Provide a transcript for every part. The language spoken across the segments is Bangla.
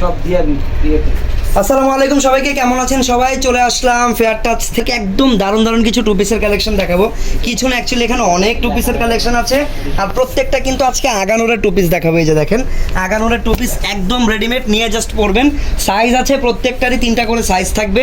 সব দিয়ে দিয়ে আসসালামু আলাইকুম সবাইকে, কেমন আছেন সবাই? চলে আসলাম ফেয়ার টাচ থেকে একদম দারুণ দারুণ কিছু টু পিসের কালেকশন দেখাবো। কিছু না অ্যাকচুয়ালি এখানে অনেক টু পিসের কালেকশন আছে। আর প্রত্যেকটা কিন্তু আজকে আগানোরের টু পিস দেখাবো, এই যে দেখেন। আগানোরের টু পিস একদম রেডিমেড নিয়ে জাস্ট পরবেন। সাইজ আছে প্রত্যেকটারই তিনটা করে সাইজ থাকবে।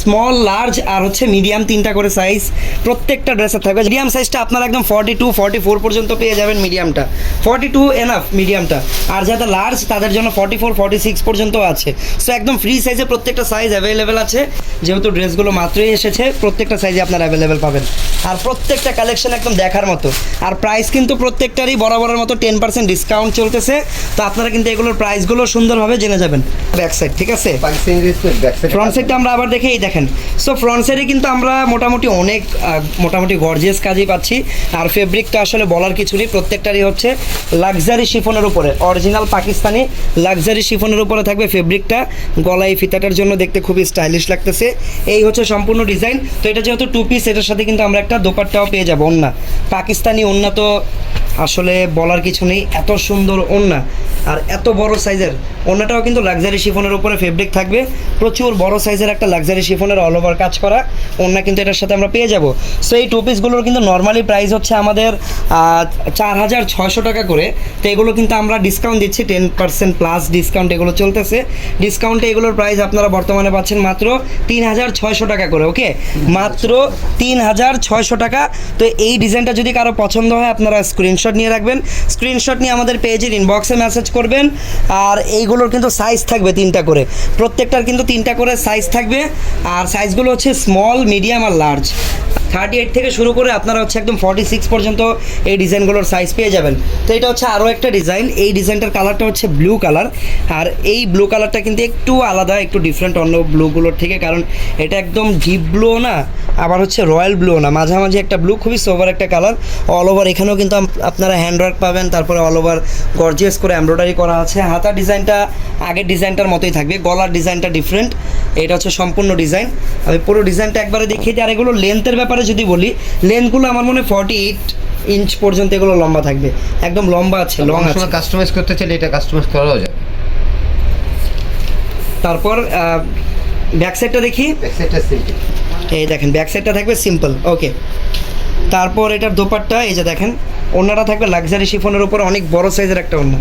স্মল লার্জ আর হচ্ছে মিডিয়াম তিনটা করে সাইজ প্রত্যেকটা ড্রেসের থাকবে। মিডিয়াম সাইজটা আপনারা একদম ফর্টি টু ফর্টি ফোর পর্যন্ত পেয়ে যাবেন মিডিয়ামটা ফর্টি টু এনাফ মিডিয়ামটা আর যাতে লার্জ তাদের জন্য ফর্টি ফোর ফর্টি সিক্স পর্যন্ত আছে। সো একদম ফ্রি সাইজে প্রত্যেকটা সাইজ অ্যাভেলেবেল আছে। যেহেতু ড্রেসগুলো মাত্রই এসেছে প্রত্যেকটা সাইজে আপনারা অ্যাভেলেবেল পাবেন। আর প্রত্যেকটা কালেকশন একদম দেখার মতো। আর প্রাইস কিন্তু প্রত্যেকটারই বরাবরের মতো টেন পার্সেন্ট ডিসকাউন্ট চলতেছে। তো আপনারা কিন্তু এগুলোর প্রাইসগুলো সুন্দরভাবে জেনে যাবেন। ব্যাক সাইড ঠিক আছে? ফ্রন্ট সাইডটা আমরা আবার দেখে এই দেখেন। সো ফ্রন্ট সাইডে কিন্তু আমরা মোটামুটি অনেক মোটামুটি গর্জিয়াস কাজই পাচ্ছি। আর ফেব্রিকটা আসলে বলার কিছু নেই প্রত্যেকটারই হচ্ছে লাক্সারি শিফনের উপরে। অরিজিনাল পাকিস্তানি লাক্সারি শিফনের উপরে থাকবে ফেব্রিকটা গলায় ফিতাটার জন্য দেখতে খুবই স্টাইলিশ লাগতেছে। এই হচ্ছে সম্পূর্ণ ডিজাইন তো এটা যেহেতু টু পিস এটার সাথে কিন্তু আমরা একটা দোপাট্টাও পেয়ে যাব অন্য পাকিস্তানি অন্য তো আসলে বলার কিছু নেই, এত সুন্দর ওন্না আর এত বড় সাইজের ওন্নাটাও কিন্তু লাক্সারি শিফনের উপরে ফেব্রিক থাকবে। প্রচুর বড় সাইজের একটা লাক্সারি শিফনের অল ওভার কাজ করা। ওন্না কিন্তু এটার সাথে আমরা পেয়ে যাব। সো এই টু পিসগুলোর কিন্তু নর্মালি প্রাইস হচ্ছে আমাদের চার হাজার ছয়শো টাকা করে। তো এগুলো কিন্তু আমরা ডিসকাউন্ট দিচ্ছি টেন পার্সেন্ট প্লাস ডিসকাউন্ট এগুলো চলতেছে। ডিসকাউন্টে এগুলোর প্রাইস আপনারা বর্তমানে পাচ্ছেন মাত্র তিন হাজার ছয়শো টাকা করে ওকে মাত্র তিন হাজার ছয়শো টাকা। তো এই ডিজাইনটা যদি কারও পছন্দ হয়, আপনারা স্ক্রিনশট নিয়ে রাখবেন। স্ক্রিনশট নিয়ে আমাদের পেজের ইনবক্সে মেসেজ করবেন। আর এইগুলোর কিন্তু সাইজ থাকবে তিনটা করে। প্রত্যেকটার কিন্তু তিনটা করে সাইজ থাকবে। আর সাইজগুলো হচ্ছে স্মল মিডিয়াম আর লার্জ থার্টি এইট থেকে শুরু করে আপনারা হচ্ছে একদম ফর্টি সিক্স পর্যন্ত এই ডিজাইনগুলোর সাইজ পেয়ে যাবেন। তো এটা হচ্ছে আরও একটা ডিজাইন এই ডিজাইনটার কালারটা হচ্ছে ব্লু কালার আর এই ব্লু কালারটা কিন্তু একটু আলাদা, একটু ডিফারেন্ট অন্য ব্লুগুলোর থেকে, কারণ এটা একদম ডিপ ব্লু না, আবার হচ্ছে রয়্যাল ব্লু না। মাঝামাঝি একটা ব্লু খুবই সোভার একটা কালার অল ওভার এখানেও কিন্তু আপ- আপনারা হ্যান্ডওয়ার্ক পাবেন, তারপরে অল ওভার গর্জিয়াস করে এমব্রয়ডারি করা আছে। হাতার ডিজাইনটা আগের ডিজাইনটার মতোই থাকবে, গলার ডিজাইনটা ডিফারেন্ট এটা হচ্ছে সম্পূর্ণ ডিজাইন আমি পুরো ডিজাইনটা একবারে দেখিয়ে দিই, আর এগুলো লেন্থের ব্যাপারে যদি বলি লেন্থগুলো আমার মনে হয় ফর্টি এইট ইঞ্চ পর্যন্ত এগুলো লম্বা থাকবে। একদম লম্বা আছে লং আছে। কাস্টমাইজ করতে চাইলে এটা কাস্টমাইজ করাও যায়। তারপর ব্যাক সাইডটা দেখি। ব্যাক সাইডটা সিম্পল এই দেখেন ব্যাক সাইডটা থাকবে সিম্পল ওকে তারপর এটার দোপাট্টা এই যে দেখেন ওনাটা থাকবে লাক্সারি শিফনের উপর অনেক বড় সাইজের একটা ওন্না।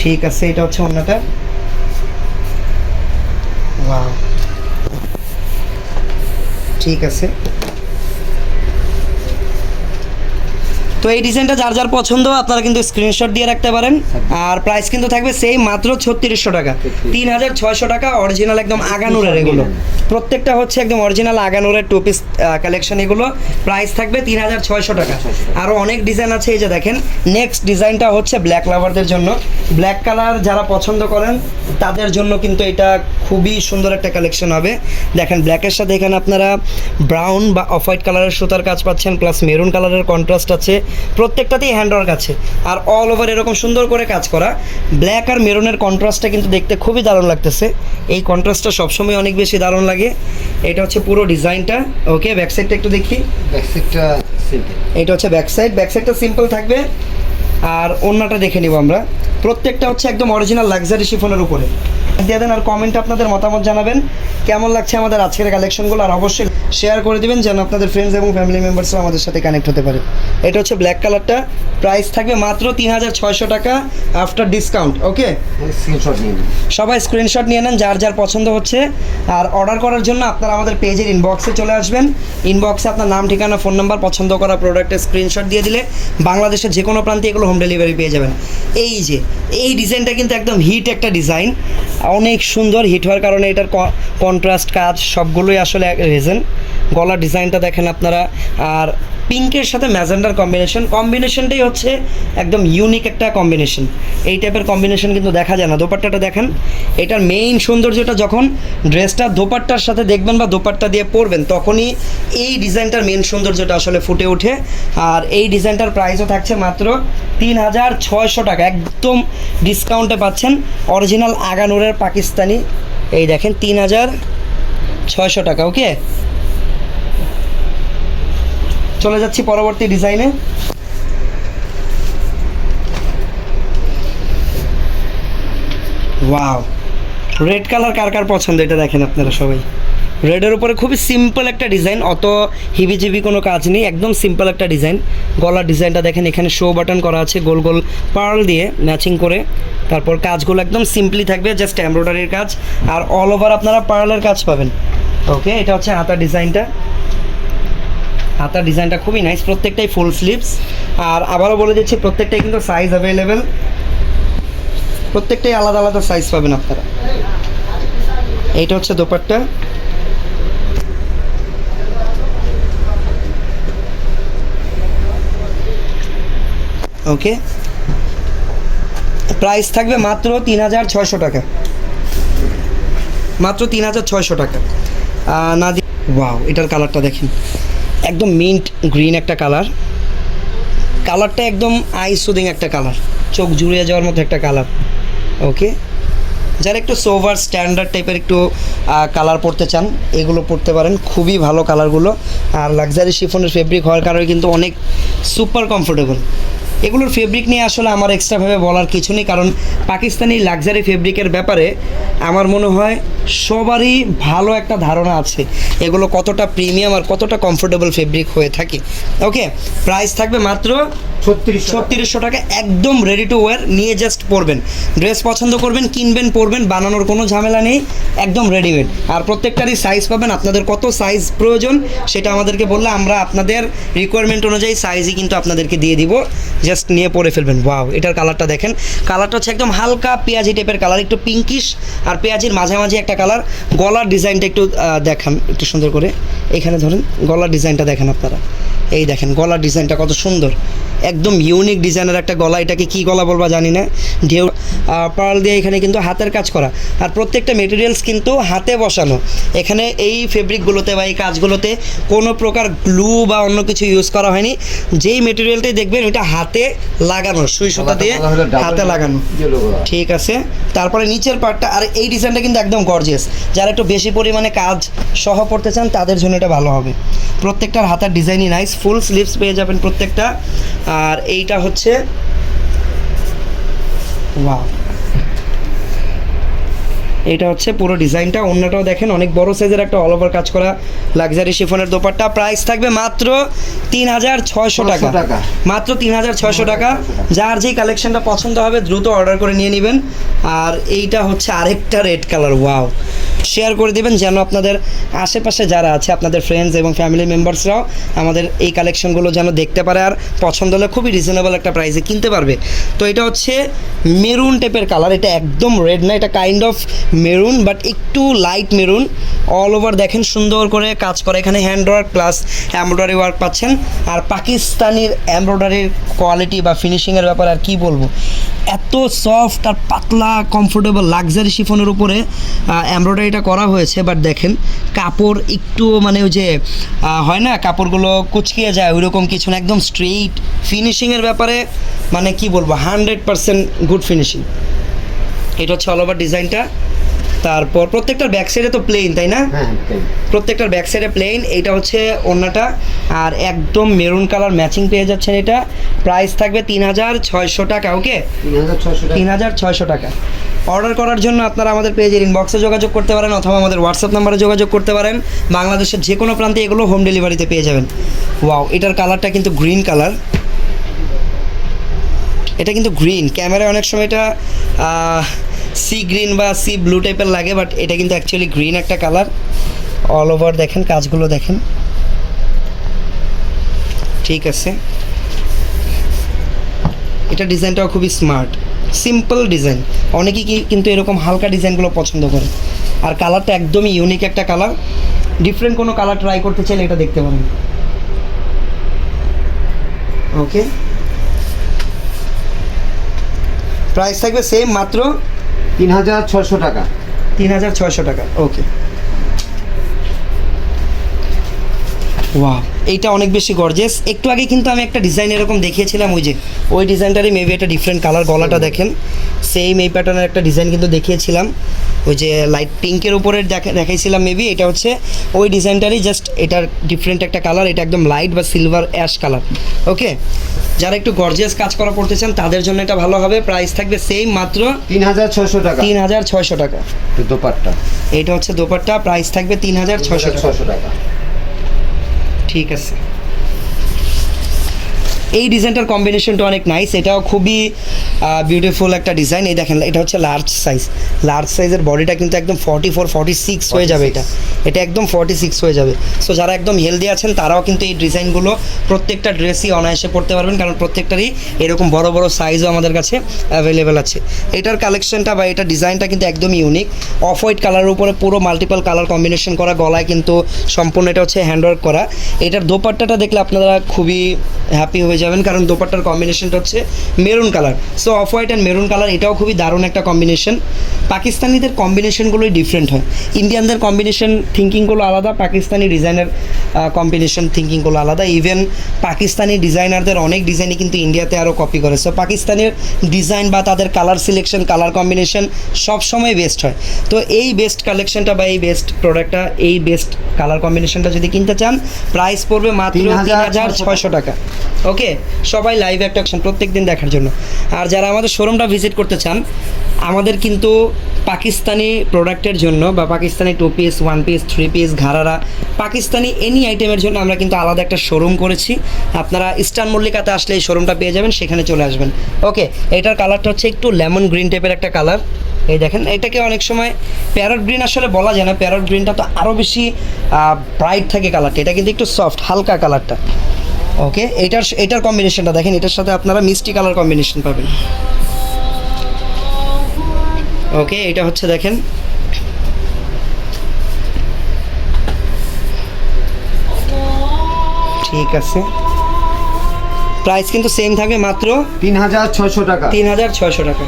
ঠিক আছে এটা হচ্ছে ওন্নাটা। ওয়াও ঠিক আছে। তো এই ডিজাইনটা যার যার পছন্দ আপনারা কিন্তু স্ক্রিনশট দিয়ে রাখতে পারেন। আর প্রাইস কিন্তু থাকবে সেই মাত্র ছত্রিশশো টাকা। তিন হাজার ছয়শো টাকা অরিজিনাল একদম আগানুরের এগুলো। প্রত্যেকটা হচ্ছে একদম অরিজিনাল আগানুরের টু পিস কালেকশন এগুলো। প্রাইস থাকবে তিন হাজার ছয়শো টাকা। আরও অনেক ডিজাইন আছে এই যে দেখেন। নেক্সট ডিজাইনটা হচ্ছে ব্ল্যাক লাভারদের জন্য। ব্ল্যাক কালার যারা পছন্দ করেন তাদের জন্য কিন্তু এটা খুবই সুন্দর একটা কালেকশন হবে। দেখেন ব্ল্যাকের সাথে এখানে আপনারা ব্রাউন বা অফ হোয়াইট কালারের সুতার কাজ পাচ্ছেন প্লাস মেরুন কালারের কন্ট্রাস্ট আছে। প্রত্যেকটাতেই হ্যান্ডওয়ার্ক আছে। আর অল ওভার এরকম সুন্দর করে কাজ করা ব্ল্যাক আর মেরুনের কন্ট্রাস্টটা কিন্তু দেখতে খুবই দারুণ লাগতেছে। এই কন্ট্রাস্টটা সবসময় অনেক বেশি দারুণ লাগে। এটা হচ্ছে পুরো ডিজাইনটা। ওকে ব্যাক সাইডটা একটু দেখি। ব্যাক সাইডটা সিম্পল এটা হচ্ছে ব্যাক সাইড ব্যাক সাইডটা সিম্পল থাকবে। আর অন্যটা দেখে নিব আমরা। প্রত্যেকটা হচ্ছে একদম অরিজিনাল লাক্সারি শিফনের উপরে। দিয়ে দেন আর কমেন্টে আপনাদের মতামত জানাবেন। কেমন লাগছে আমাদের আজকের কালেকশনগুলো আর অবশ্যই শেয়ার করে দিবেন যেন আপনাদের ফ্রেন্ডস এবং ফ্যামিলি মেম্বার্সরা আমাদের সাথে কানেক্ট হতে পারে। এটা হচ্ছে ব্ল্যাক কালারটা প্রাইস থাকবে মাত্র তিন হাজার ছয়শো টাকা আফটার ডিসকাউন্ট ওকে সবাই স্ক্রিনশট নিয়ে নেন যার যার পছন্দ হচ্ছে। আর অর্ডার করার জন্য আপনারা আমাদের পেজের ইনবক্সে চলে আসবেন। ইনবক্সে আপনার নাম ঠিকানা ফোন নাম্বার পছন্দ করা প্রোডাক্টের স্ক্রিনশট দিয়ে দিলে বাংলাদেশের যে কোনো প্রান্তে এগুলো হোম ডেলিভারি পেয়ে যাবেন। এই যে এই ডিজাইনটা কিন্তু একদম হিট একটা ডিজাইন অনেক সুন্দর হিট হওয়ার কারণে এটার কন্ট্রাস্ট কাজ সবগুলোই আসলে রিজন গলার ডিজাইনটা দেখেন আপনারা। আর পিঙ্কের সাথে ম্যাজেন্ডার কম্বিনেশন। কম্বিনেশনটাই হচ্ছে একদম ইউনিক একটা কম্বিনেশন এই টাইপের কম্বিনেশন কিন্তু দেখা যায় না। দোপাট্টাটা দেখেন, এটার মেইন সৌন্দর্যটা যখন ড্রেসটা দোপাট্টার সাথে দেখবেন বা দোপাট্টা দিয়ে পরবেন, তখনই এই ডিজাইনটার মেইন সৌন্দর্যটা আসলে ফুটে ওঠে। আর এই ডিজাইনটার প্রাইসও থাকছে মাত্র তিন হাজার ছয়শো টাকা। একদম ডিসকাউন্টে পাচ্ছেন অরিজিনাল আগানুরের পাকিস্তানি। এই দেখেন, তিন হাজার ছয়শো টাকা ওকে চলে যাচ্ছি পরবর্তী ডিজাইনে ওয়াও রেড কালার কার কার পছন্দ? এটা দেখেন আপনারা সবাই। রেডের উপরে খুবই সিম্পল একটা ডিজাইন অত হিবিজিবি কোনো কাজ নেই, একদম সিম্পল একটা ডিজাইন গলার ডিজাইনটা দেখেন, এখানে শো বাটন করা আছে, গোল গোল পার্ল দিয়ে ম্যাচিং করে। তারপর কাজগুলো একদম সিম্পলি থাকবে জাস্ট এমব্রয়ডারির কাজ। আর অল ওভার আপনারা পার্লের কাজ পাবেন। ওকে এটা হচ্ছে হাতার ডিজাইনটা হাতার ডিজাইনটা খুবই নাইস প্রত্যেকটাই ফুল স্লিভস আর আবারও বলে দিচ্ছি, প্রত্যেকটাই কিন্তু সাইজ অ্যাভেলেবেল প্রত্যেকটাই আলাদা আলাদা সাইজ পাবেন আপনারা। এইটা হচ্ছে দোপাট্টা। ওকে প্রাইস থাকবে মাত্র তিন হাজার ছয়শো টাকা। মাত্র তিন হাজার ছয়শো টাকা। না ওয়াও এটার কালারটা দেখেন। একদম মিন্ট গ্রিন একটা কালার কালারটা একদম আই সুদিং একটা কালার চোখ জুড়িয়ে যাওয়ার মতো একটা কালার ওকে যারা একটু সোভার স্ট্যান্ডার্ড টাইপের একটু কালার পরতে চান, এগুলো পরতে পারেন। খুবই ভালো কালারগুলো আর লাক্সারি শিফনের ফেব্রিক হওয়ার কারণে কিন্তু অনেক সুপার কমফোর্টেবল এগুলোর ফেব্রিক নিয়ে আসলে আমার এক্সট্রাভাবে বলার কিছু নেই কারণ পাকিস্তানি লাক্সারি ফেব্রিকের ব্যাপারে আমার মনে হয় সবারই ভালো একটা ধারণা আছে এগুলো কতটা প্রিমিয়াম আর কতটা কমফোর্টেবল ফেব্রিক হয়ে থাকে। ওকে প্রাইস থাকবে মাত্র ছত্রিশ ছত্রিশশো টাকা একদম রেডি টু ওয়ার নিয়ে জাস্ট পরবেন। ড্রেস পছন্দ করবেন কিনবেন পরবেন বানানোর কোনো ঝামেলা নেই একদম রেডিমেড আর প্রত্যেকটারই সাইজ পাবেন আপনাদের কত সাইজ প্রয়োজন সেটা আমাদেরকে বললে আমরা আপনাদের রিকোয়ারমেন্ট অনুযায়ী সাইজই কিন্তু আপনাদেরকে দিয়ে দিব। জাস্ট নিয়ে পরে ফেলবেন। ওয়াও এটার কালারটা দেখেন। কালারটা হচ্ছে একদম হালকা পেঁয়াজি টাইপের কালার একটু পিঙ্কিশ আর পেঁয়াজির মাঝামাঝি একটা কালার গলার ডিজাইনটা একটু দেখান, একটু সুন্দর করে। এখানে ধরেন, গলার ডিজাইনটা দেখেন আপনারা। এই দেখেন, গলার ডিজাইনটা কত সুন্দর। একদম ইউনিক ডিজাইনের একটা গলা। এটাকে কি গলা বলবা জানি না। ঢেউ পার্ল দিয়ে এখানে কিন্তু হাতের কাজ করা। আর প্রত্যেকটা মেটেরিয়ালস কিন্তু হাতে বসানো। এখানে এই ফেব্রিকগুলোতে বা এই কাজগুলোতে কোনো প্রকার গ্লু বা অন্য কিছু ইউজ করা হয়নি। যেই মেটেরিয়ালটাই দেখবেন, ওইটা হাতে লাগানো সুই সুতা দিয়ে হাতে লাগানো। ঠিক আছে? তারপরে নিচের পার্টটা আর এই ডিজাইনটা কিন্তু একদম গর্জিয়াস যারা একটু বেশি পরিমাণে কাজ সহ পড়তে চান তাদের জন্য এটা ভালো হবে। প্রত্যেকটার হাতের ডিজাইনই নাইস ফুল স্লিভস পেয়ে যাবেন প্রত্যেকটা। আর এইটা হচ্ছে ওয়াও এটা হচ্ছে পুরো ডিজাইনটা অন্যটাও দেখেন অনেক বড় সাইজের একটা অল ওভার কাজ করা লাক্সারি শিফনের দোপাট্টা। প্রাইস থাকবে মাত্র তিন হাজার ছয়শো টাকা। মাত্র তিন হাজার ছয়শো টাকা। যার যেই কালেকশনটা পছন্দ হবে দ্রুত অর্ডার করে নিয়ে নেবেন। আর এইটা হচ্ছে আরেকটা রেড কালার ওয়াও শেয়ার করে দিবেন যেন আপনাদের আশেপাশে যারা আছে, আপনাদের ফ্রেন্ডস এবং ফ্যামিলি মেম্বার্সরাও আমাদের এই কালেকশনগুলো যেন দেখতে পারে আর পছন্দ হলে খুবই রিজনেবল একটা প্রাইসে কিনতে পারবে। তো এটা হচ্ছে মেরুন টাইপের কালার এটা একদম রেড না, এটা কাইন্ড অফ মেরুন বাট একটু লাইট মেরুন অল ওভার দেখেন সুন্দর করে কাজ করে, এখানে hand work plus embroidery work পাচ্ছেন। আর পাকিস্তানির এমব্রয়ডারির কোয়ালিটি বা ফিনিশিংয়ের ব্যাপারে আর কি বলব? এত সফট আর পাতলা কমফোর্টেবল লাক্সারি শিফনের উপরে এমব্রয়ডারিটা করা হয়েছে বাট দেখেন কাপড় একটু মানে ওই যে হয় না কাপড়গুলো কুচকিয়ে যায় ওইরকম কিছু না একদম স্ট্রেইট ফিনিশিংয়ের ব্যাপারে মানে কি বলব হান্ড্রেড পারসেন্ট গুড ফিনিশিং এটা হচ্ছে অল ওভার ডিজাইনটা তারপর প্রত্যেকটার ব্যাক সাইডে তো প্লেন তাই না? হ্যাঁ প্রত্যেকটার ব্যাক সাইডে প্লেন এইটা হচ্ছে অন্যটা আর একদম মেরুন কালার ম্যাচিং পেয়ে যাচ্ছেন এটা। প্রাইস থাকবে তিন হাজার ছয়শো টাকা ওকে তিন হাজার ছয়শো টাকা। অর্ডার করার জন্য আপনারা আমাদের পেজের ইনবক্সে যোগাযোগ করতে পারেন অথবা আমাদের হোয়াটসঅ্যাপ নাম্বারে যোগাযোগ করতে পারেন। বাংলাদেশের যে কোনো প্রান্তে এগুলো হোম ডেলিভারিতে পেয়ে যাবেন। ওয়াও এটার কালারটা কিন্তু গ্রিন কালার এটা কিন্তু গ্রিন ক্যামেরায় অনেক সময় এটা সি গ্রিন বা সি ব্লু টাইপের লাগে বাট এটা কিন্তু অ্যাকচুয়ালি গ্রিন একটা কালার অল ওভার দেখেন, কাজগুলো দেখেন। ঠিক আছে। এটা ডিজাইনটাও খুবই স্মার্ট সিম্পল ডিজাইন অনেকেই কিন্তু এরকম হালকা ডিজাইনগুলো পছন্দ করে। আর কালারটা একদমই ইউনিক একটা কালার। ডিফারেন্ট কোনো কালার ট্রাই করতে চাইলে এটা দেখতে পারেন। ওকে প্রাইস থাকবে সেম মাত্র তিন হাজার ছশো টাকা। তিন হাজার ছয়শো টাকা। ওকে ওয়াও এইটা অনেক বেশি গর্জেস একটু আগে কিন্তু আমি একটা ডিজাইন এরকম দেখিয়েছিলাম ওই যে ওই ডিজাইনটারই মেবি একটা ডিফারেন্ট কালার গলাটা দেখেন। সেম এই প্যাটার্নের একটা ডিজাইন কিন্তু দেখিয়েছিলাম। ওই যে লাইট পিঙ্কের উপরে দেখা দেখাইছিলাম মেবি এটা হচ্ছে ওই ডিজাইনটারই জাস্ট এটার ডিফারেন্ট একটা কালার এটা একদম লাইট বা সিলভার অ্যাশ কালার ওকে যারা একটু গর্জিয়াস কাজ করা করতে চান তাদের জন্য এটা ভালো হবে। প্রাইস থাকবে সেম মাত্র তিন হাজার ছশো টাকা। তিন হাজার ছয়শো টাকা। দোপাট্টা। এটা হচ্ছে দোপাট্টা প্রাইস থাকবে তিন হাজার ছয়শো ছশো টাকা। ঠিক আছে। এই ডিজাইনটার কম্বিনেশনটা অনেক নাইস এটাও খুবই বিউটিফুল একটা ডিজাইন এই দেখেন এটা হচ্ছে লার্জ সাইজ লার্জ সাইজের বডিটা কিন্তু একদম ফর্টি ফোর ফর্টি সিক্স হয়ে যাবে এটা। এটা একদম ফর্টি সিক্স হয়ে যাবে। সো যারা একদম হেলদি আছেন তারাও কিন্তু এই ডিজাইনগুলো প্রত্যেকটা ড্রেসই অনায়াসে পড়তে পারবেন কারণ প্রত্যেকটারই এরকম বড় বড় সাইজও আমাদের কাছে অ্যাভেলেবেল আছে। এটার কালেকশনটা বা এটা ডিজাইনটা কিন্তু একদম ইউনিক অফ হোয়াইট কালারের উপরে পুরো মাল্টিপল কালার কম্বিনেশন করা গলায় কিন্তু সম্পূর্ণ এটা হচ্ছে হ্যান্ডওয়ার্ক করা। এটার দোপাট্টাটা দেখলে আপনারা খুবই হ্যাপি হয়ে যাবেন কারণ দোপাট্টার কম্বিনেশনটা হচ্ছে maroon colour so off white and maroon colour, এটাও খুবই দারুণ একটা কম্বিনেশন পাকিস্তানিদের কম্বিনেশনগুলোই ডিফারেন্ট হয়। ইন্ডিয়ানদের কম্বিনেশন থিঙ্কিংগুলো আলাদা, পাকিস্তানি ডিজাইনের কম্বিনেশন থিঙ্কিংগুলো আলাদা। ইভেন পাকিস্তানি ডিজাইনারদের অনেক ডিজাইনই কিন্তু ইন্ডিয়াতে আরও কপি করে। সো পাকিস্তানের ডিজাইন বা তাদের কালার সিলেকশন কালার কম্বিনেশন সবসময় বেস্ট হয়। তো এই বেস্ট কালেকশনটা বা এই বেস্ট প্রোডাক্টটা এই বেস্ট কালার কম্বিনেশনটা যদি কিনতে চান প্রাইস পড়বে মাত্র তিন হাজার ছয়শো টাকা। ওকে সবাই লাইভ একটা প্রত্যেক দিন দেখার জন্য। আর যারা আমাদের শোরুমটা ভিজিট করতে চান আমাদের কিন্তু পাকিস্তানি প্রোডাক্টের জন্য বা Pakistani two piece one piece three piece ঘাড়ারা Pakistani any আইটেমের জন্য আমরা কিন্তু আলাদা একটা শোরুম করেছি। আপনারা ইস্টার্ন মল্লিকাতে আসলে এই শোরুমটা পেয়ে যাবেন, সেখানে চলে আসবেন। ওকে, এটার কালারটা হচ্ছে একটু লেমন গ্রিন টাইপের একটা কালার এই দেখেন, এটাকে অনেক সময় প্যারট গ্রিন আসলে বলা যায় না প্যারট গ্রিনটা তো আরও বেশি ব্রাইট থাকে কালারটা এটা কিন্তু একটু সফট হালকা কালারটা ওকে, এটার এটার কম্বিনেশনটা দেখেন, এটার সাথে আপনারা মিষ্টি কালার কম্বিনেশন পাবেন। ওকে এটা হচ্ছে দেখেন। ঠিক আছে। প্রাইস কিন্তু সেম থাকবে মাত্র তিন হাজার ছশো টাকা। তিন হাজার ছয়শো টাকা।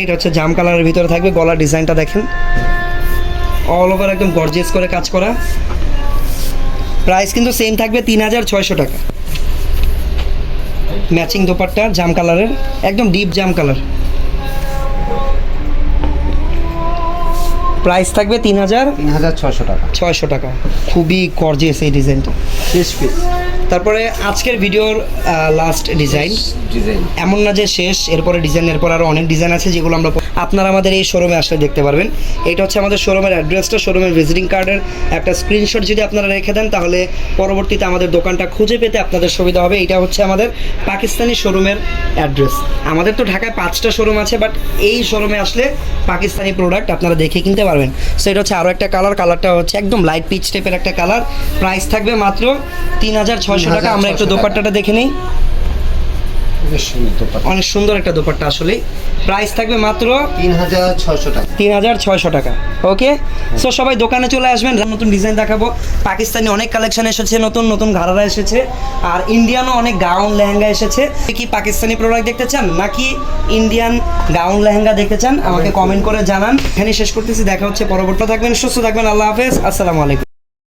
এটা হচ্ছে জাম কালারের ভিতরে থাকবে গলার ডিজাইনটা দেখেন। অল ওভার একদম গর্জিয়াস করে কাজ করা। প্রাইস কিন্তু সেম থাকবে তিন হাজার ছয়শো টাকা। ম্যাচিং দোপাট্টা জাম কালারের একদম ডিপ জাম কালার। প্রাইস থাকবে তিন হাজার তিন হাজার ছশো টাকা। ছয়শো টাকা। খুবই গর্জিয়াস এই ডিজাইনটা। শেষ পিস তারপরে আজকের ভিডিওর লাস্ট ডিজাইন এমন না যে শেষ এরপরে ডিজাইন এরপর আরও অনেক ডিজাইন আছে যেগুলো আমরা আপনারা আমাদের এই শোরুমে আসলে দেখতে পারবেন। এটা হচ্ছে আমাদের শোরুমের অ্যাড্রেসটা শোরুমের ভিজিটিং কার্ডের একটা স্ক্রিনশট যদি আপনারা রেখে দেন তাহলে পরবর্তীতে আমাদের দোকানটা খুঁজে পেতে আপনাদের সুবিধা হবে। এটা হচ্ছে আমাদের পাকিস্তানি শোরুমের অ্যাড্রেস আমাদের তো ঢাকায় পাঁচটা শোরুম আছে বাট এই শোরুমে আসলে পাকিস্তানি প্রোডাক্ট আপনারা দেখে কিনতে পারবেন। সো এটা হচ্ছে আরও একটা কালার কালারটা হচ্ছে একদম লাইট পিচ টাইপের একটা কালার প্রাইস থাকবে মাত্র তিন হাজার ছয় ছয়শো টাকা আমরা একটু 3,600 দোপাট্টাটা দেখে নিই। সুন্দর অনেক সুন্দর একটা দোপাট্টা আসলে। প্রাইস থাকবে মাত্র তিন হাজার ছশো টাকা। তিন হাজার ছয়শো টাকা। ওকে সো সবাই দোকানে চলে আসবেন নতুন ডিজাইন দেখাবো। পাকিস্তানি অনেক কালেকশন এসেছে নতুন নতুন ঘাড়ারা এসেছে। আর ইন্ডিয়ানও অনেক গাউন লেহেঙ্গা এসেছে। কি পাকিস্তানি প্রোডাক্ট দেখতে চান নাকি ইন্ডিয়ান গাউন লেহেঙ্গা দেখতে চান? আমাকে কমেন্ট করে জানান। এখানে শেষ করতেছি দেখা হচ্ছে পরবর্তী থাকবেন। সুস্থ থাকবেন আল্লাহ হাফেজ। আসসালামু আলাইকুম।